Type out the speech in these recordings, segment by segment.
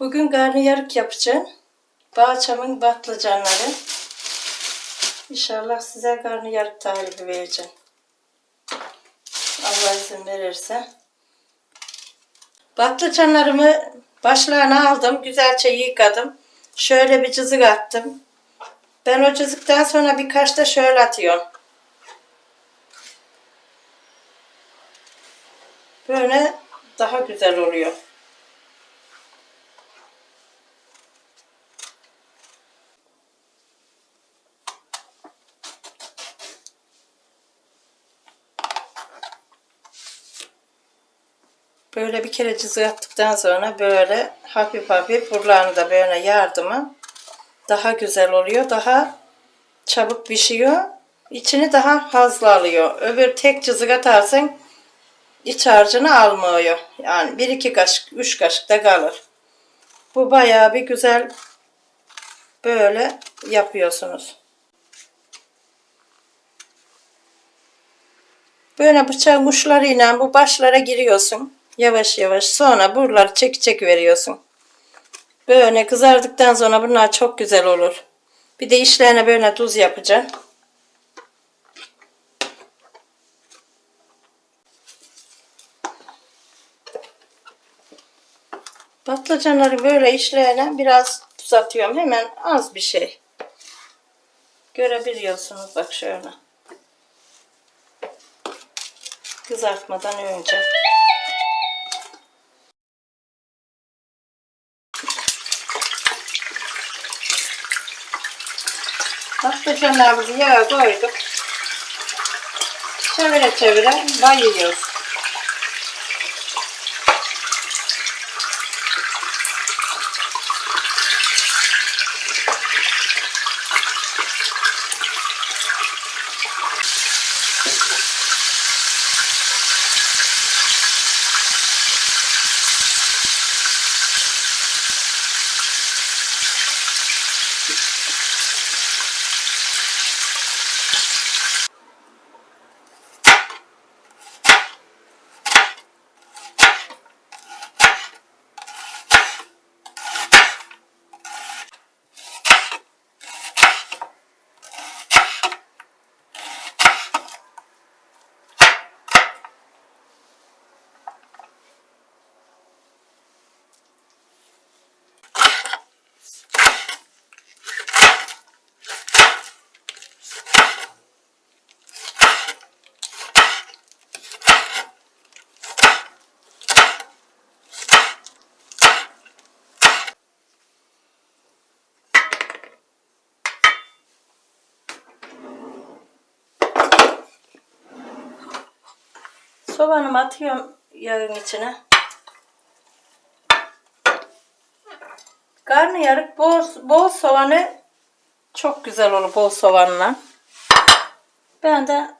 Bugün karnıyarık yapacağım. Bahçamın patlıcanları. İnşallah size karnıyarık tarifi vereceğim. Allah izin verirse. Patlıcanlarımı başlarına aldım. Güzelce yıkadım. Şöyle bir cızık attım. Ben o cızıktan sonra birkaç da şöyle atıyorum. Böyle daha güzel oluyor. Böyle bir kere cızı attıktan sonra böyle hafif hafif buralarını da böyle yardımı daha güzel oluyor. Daha çabuk pişiyor. İçini daha fazla alıyor. Öbür tek cızık atarsın iç harcını almıyor. Yani bir iki kaşık, üç kaşık da kalır. Bu bayağı bir güzel böyle yapıyorsunuz. Böyle bıçağın uçlarıyla bu başlara giriyorsun. Yavaş yavaş. Sonra buraları çek çek veriyorsun. Böyle kızardıktan sonra bunlar çok güzel olur. Bir de işlerine böyle tuz yapacağım. Patlıcanları böyle işlerine biraz tuz atıyorum. Hemen az bir şey. Görebiliyorsunuz bak şöyle. Kızartmadan önce. Patlıcanlarımızı yağa koyduk. Çevire çevire bayıyoruz. Soğanımı atıyorum yağın içine. Karnıyarık bol, bol soğanı çok güzel olur bol soğanla. Ben de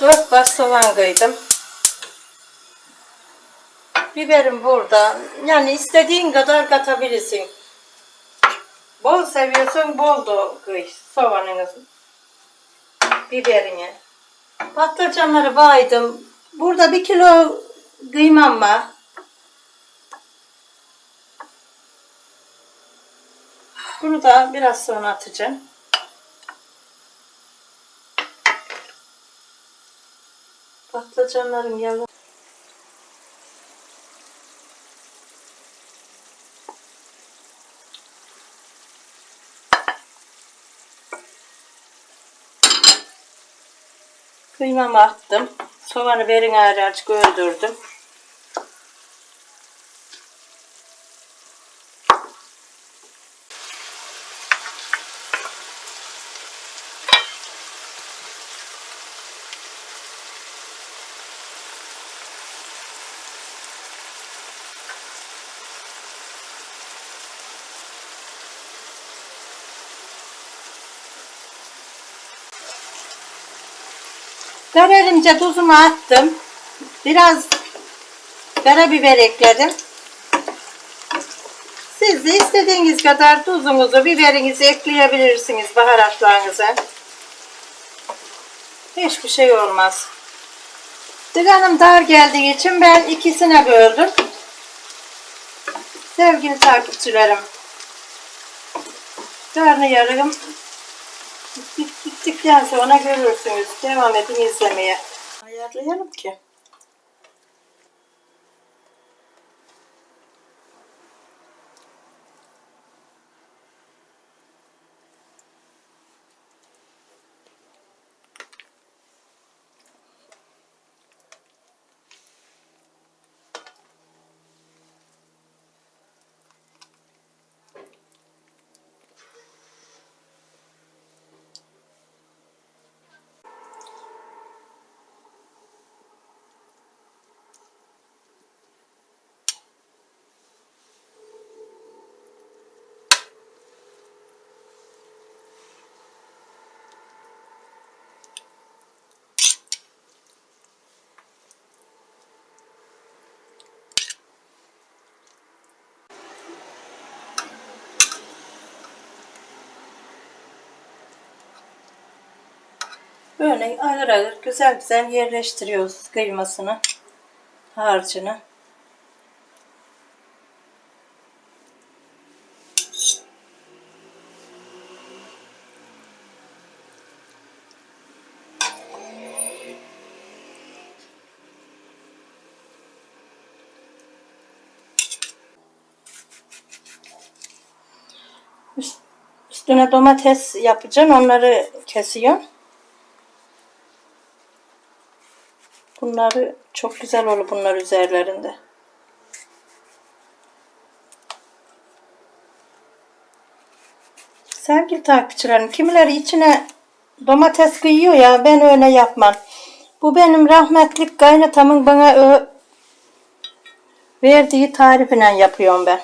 4 baş soğan kıydım. Biberim burada. Yani istediğin kadar katabilirsin. Bol seviyorsan bol da kıy soğanını, biberini. Patlıcanları baydım. Burada bir kilo kıymam var. Bunu da biraz sonra atacağım. Patlıcanlarım yalı. Kıymamı attım. Soğanı verin ayrı açık öldürdüm. Kararınca tuzumu attım. Biraz karabiber ekledim. Siz de istediğiniz kadar tuzunuzu, biberinizi ekleyebilirsiniz baharatlarınıza. Hiçbir şey olmaz. Dıganım dar geldiği için ben ikisine böldüm. Sevgili takipçilerim. Karnıyarığım bittikten sonra görürsünüz. Devam edin izlemeye. Ayarlayalım ki. Böyle ağır ağır güzel güzel yerleştiriyoruz kıymasını, harcını. Üst- Üstüne domates yapacağım. Onları kesiyorum. Bunları çok güzel olur bunlar üzerlerinde. Sevgili takipçilerim, kimileri içine domates kıyıyor ya ben öyle yapmam. Bu benim rahmetlik kaynatamın bana verdiği tarifiyle yapıyorum ben.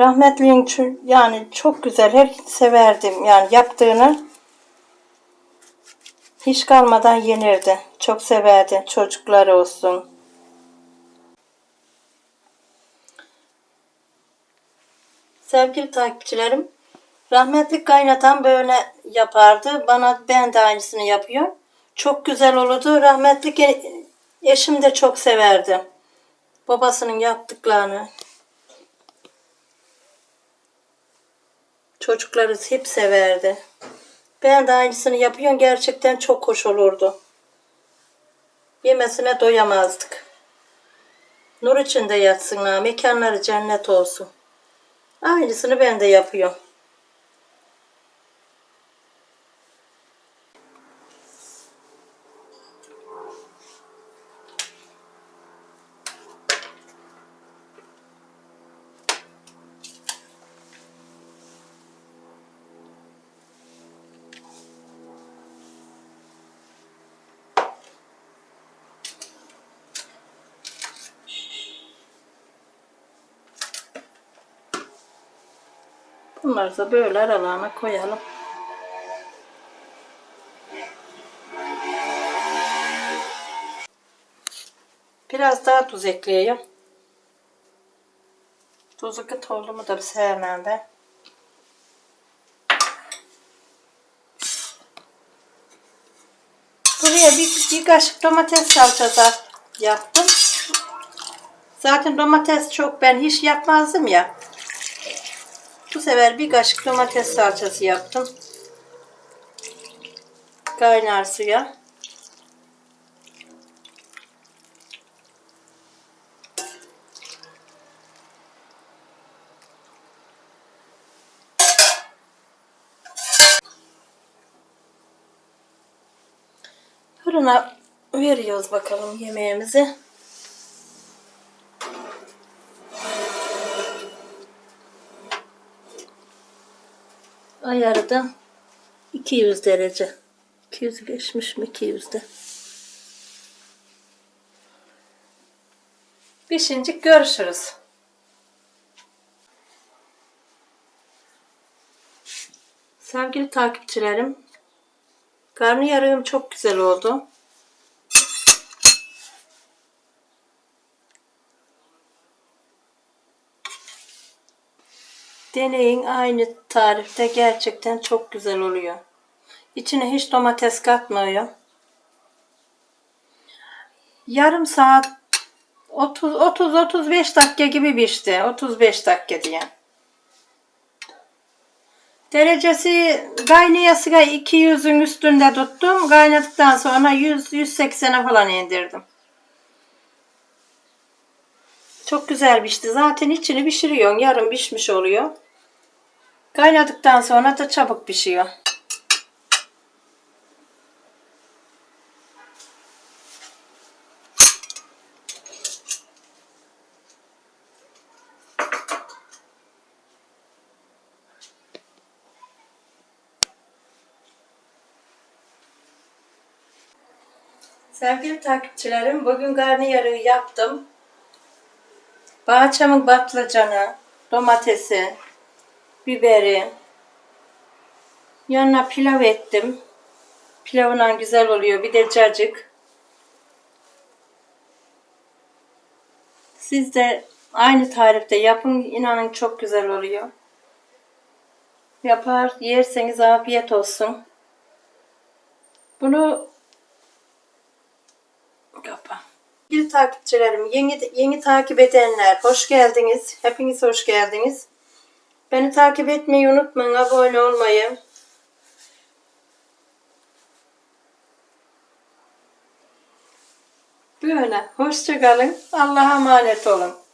Rahmetliğin yani çok güzel her severdim yani yaptığını hiç kalmadan yenirdi. Çok severdi. Çocukları olsun. Sevgili takipçilerim, rahmetli kaynatam böyle yapardı. Bana ben de aynısını yapıyorum. Çok güzel olurdu. Rahmetli eşim de çok severdi. Babasının yaptıklarını. Çocukları hep severdi. Ben de aynısını yapıyorum. Gerçekten çok hoş olurdu. Yemesine doyamazdık. Nur içinde yatsınlar. Mekanları cennet olsun. Aynısını ben de yapıyorum. Bunları da böyle aralarına koyalım. Biraz daha tuz ekleyeyim. Tuzu kıt oldu mu da sevmem ben. Buraya bir, bir kaşık domates salçası yaptım. Zaten domates çok ben hiç yapmazdım ya. Bu sefer bir kaşık domates salçası yaptım. Kaynar suya. Fırına veriyoruz bakalım yemeğimizi. Ayarı da 200 derece. 200 geçmiş mi 200'de. Pişince görüşürüz. Sevgili takipçilerim, karnıyarığım çok güzel oldu. Deneyin aynı tarifte gerçekten çok güzel oluyor. İçine hiç domates katmıyor. Yarım saat 30 30 35 dakika gibi pişti. 35 dakika diye. Derecesi kaynayası 200'ün üstünde tuttum. Kaynadıktan sonra 100 180'e falan indirdim. Çok güzel pişti. Zaten içini pişiriyorsun. Yarım pişmiş oluyor. Kaynadıktan sonra da çabuk pişiyor. Sevgili takipçilerim, bugün karnıyarığı yaptım. Bahçemin patlıcanı, domatesi, biberi, yanına pilav ettim. Pilavına güzel oluyor. Bir de cacık. Siz de aynı tarifte yapın. inanın çok güzel oluyor. Yapar yerseniz afiyet olsun. Bunu Kapa. Sevgili takipçilerim, yeni, yeni takip edenler hoş geldiniz. Hepiniz hoş geldiniz. Beni takip etmeyi unutmayın, abone olmayı. Böyle. Hoşça kalın. Allah'a emanet olun.